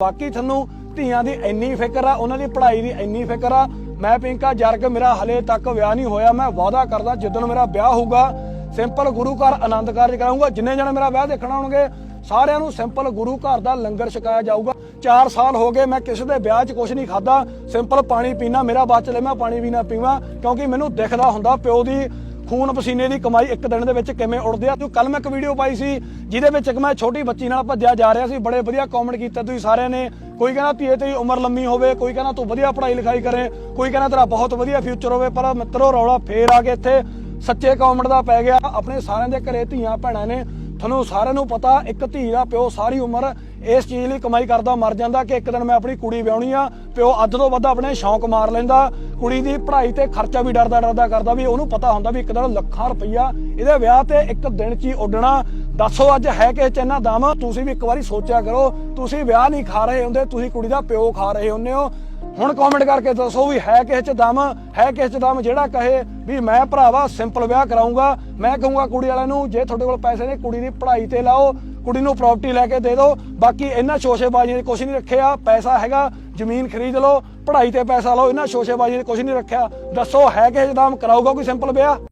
ਬਾਕੀ ਤੁਹਾਨੂੰ ਧੀਆਂ ਦੀ ਇੰਨੀ ਫਿਕਰ ਆ, ਉਹਨਾਂ ਦੀ ਪੜ੍ਹਾਈ ਦੀ ਇੰਨੀ ਫਿਕਰ ਆ। ਮੈਂ ਪਿੰਕਾ ਜਰਗ, ਮੇਰਾ ਹਲੇ ਤੱਕ ਵਿਆਹ ਨਹੀਂ ਹੋਇਆ। ਮੈਂ ਵਾਅਦਾ ਕਰਦਾ ਜਿੱਦਣ ਮੇਰਾ ਵਿਆਹ ਹੋਊਗਾ, ਸਿੰਪਲ ਗੁਰੂ ਘਰ ਆਨੰਦ ਕਾਰਜ ਕਰਾਉਂਗਾ ਜਿੰਨੇ ਜਣੇ ਮੇਰਾ ਵਿਆਹ ਦੇਖਣ ਆਉਣਗੇ ਸਾਰਿਆਂ ਨੂੰ ਸਿੰਪਲ ਗੁਰੂ ਘਰ ਦਾ ਲੰਗਰ ਛਕਾਇਆ ਜਾਊਗਾ। 4 ਸਾਲ ਹੋ ਗਏ, ਮੈਂ ਕਿਸੇ ਦੇ ਵਿਆਹ 'ਚ ਕੁਝ ਨਹੀਂ ਖਾਦਾ ਸਿੰਪਲ ਪਾਣੀ ਪੀਣਾ ਮੇਰਾ ਬਚ ਚ ਮੈਂ ਪਾਣੀ ਵੀ ਨਾ ਪੀਵਾਂ, ਕਿਉਂਕਿ ਮੈਨੂੰ ਦਿਖਦਾ ਹੁੰਦਾ ਪਿਓ ਦੀ ਖੂਨ ਪਸੀਨੇ ਦੀ ਕਮਾਈ ਇੱਕ ਦਿਨ ਦੇ ਵਿੱਚ ਕਿਵੇਂ ਉੜਦੇ ਆ? ਤੂੰ ਕੱਲ ਮੈਂ ਇੱਕ ਵੀਡੀਓ ਪਾਈ ਸੀ, ਜਿਹਦੇ ਵਿੱਚ ਇੱਕ ਮੈਂ ਛੋਟੀ ਬੱਚੀ ਨਾਲ ਭੱਜਿਆ ਜਾ ਰਿਹਾ ਸੀ, ਬੜੇ ਵਧੀਆ ਕਮੈਂਟ ਕੀਤੇ ਤੁਸੀਂ ਸਾਰਿਆਂ ਨੇ। ਕੋਈ ਕਹਿੰਦਾ ਧੀਏ ਤੇਰੀ ਉਮਰ ਲੰਮੀ ਹੋਵੇ, ਕੋਈ ਕਹਿੰਦਾ ਤੂੰ ਵਧੀਆ ਪੜ੍ਹਾਈ ਲਿਖਾਈ ਕਰੇ, ਕੋਈ ਕਹਿੰਦਾ ਤੇਰਾ ਬਹੁਤ ਵਧੀਆ ਫਿਊਚਰ ਹੋਵੇ, ਪਰ ਮਿੱਤਰੋ ਰੌਲਾ ਫੇਰ ਆ ਕੇ ਇੱਥੇ। ਸੱਚੇ ਕਮੈਂਟ ਦਾ ਪੈ ਗਿਆ। ਆਪਣੇ ਸਾਰਿਆਂ ਦੇ ਘਰੇ ਧੀਆਂ ਭੈਣਾਂ ਨੇ, ਤੁਹਾਨੂੰ ਸਾਰਿਆਂ ਨੂੰ ਪਤਾ, ਇੱਕ ਧੀ ਦਾ ਪਿਓ ਸਾਰੀ ਉਮਰ ਇਸ ਚੀਜ਼ ਲਈ ਕਮਾਈ ਕਰਦਾ, ਮਰ ਜਾਂਦਾ ਕਿ ਇੱਕ ਦਿਨ ਮੈਂ ਆਪਣੀ ਕੁੜੀ ਵਿਆਹਣੀ ਆ, ਪਿਓ ਅੱਧ ਤੋਂ ਵੱਧ ਆਪਣੇ ਸ਼ੌਂਕ ਮਾਰ ਲੈਂਦਾ। ਕੁੜੀ ਦੀ ਪੜ੍ਹਾਈ ਤੇ ਖਰਚਾ ਵੀ ਡਰਦਾ ਡਰਦਾ ਕਰਦਾ ਵੀ ਉਹਨੂੰ ਪਤਾ ਹੁੰਦਾ ਵੀ ਇੱਕ ਦਿਨ ਲੱਖਾਂ ਰੁਪਈਆ ਇਹਦੇ ਵਿਆਹ ਤੇ ਇੱਕ ਦਿਨ 'ਚ ਹੀ ਉੱਡਣਾ। ਦੱਸੋ ਅੱਜ ਹੈ ਕਿ ਚ ਦਮ? ਤੁਸੀਂ ਵੀ ਇੱਕ ਵਾਰੀ ਸੋਚਿਆ ਕਰੋ। ਤੁਸੀਂ ਵਿਆਹ ਨਹੀਂ ਖਾ ਰਹੇ ਹੁੰਦੇ, ਤੁਸੀਂ ਕੁੜੀ ਦਾ ਪਿਓ ਖਾ ਰਹੇ ਹੁੰਦੇ ਹੋ। ਹੁਣ ਕਮੈਂਟ ਕਰਕੇ ਦੱਸੋ ਵੀ ਹੈ ਕਿਸੇ ਚ ਦਮ, ਹੈ ਕਿਸੇ ਚ ਦਮ ਜਿਹੜਾ ਕਹੇ ਵੀ ਮੈਂ ਭਰਾਵਾ ਸਿੰਪਲ ਵਿਆਹ ਕਰਾਉਂਗਾ ਮੈਂ ਕਹੂੰਗਾ ਕੁੜੀ ਵਾਲਿਆਂ ਨੂੰ, ਜੇ ਤੁਹਾਡੇ ਕੋਲ ਪੈਸੇ ਨੇ, ਕੁੜੀ ਦੀ ਪੜ੍ਹਾਈ ਤੇ ਲਾਓ, ਕੁੜੀ ਨੂੰ ਪ੍ਰਾਪਰਟੀ ਲੈ ਕੇ ਦੇ ਦਿਓ, ਬਾਕੀ ਇਹਨਾਂ ਸ਼ੋਸ਼ੇਬਾਜ਼ੀਆਂ ਨੇ ਕੁਝ ਨਹੀਂ ਰੱਖਿਆ, ਪੈਸਾ ਹੈਗਾ, ਜ਼ਮੀਨ ਖਰੀਦ ਲਓ, ਪੜ੍ਹਾਈ ਤੇ ਪੈਸਾ ਲਾਓ ਇਹਨਾਂ ਸ਼ੋਸ਼ੇਬਾਜ਼ੀਆਂ ਨੇ ਕੁਝ ਨਹੀਂ ਰੱਖਿਆ, ਦੱਸੋ ਹੈ ਕਿਸੇ ਚ ਦਮ ਕਰਾਊਗਾ ਕੋਈ ਸਿੰਪਲ ਵਿਆਹ?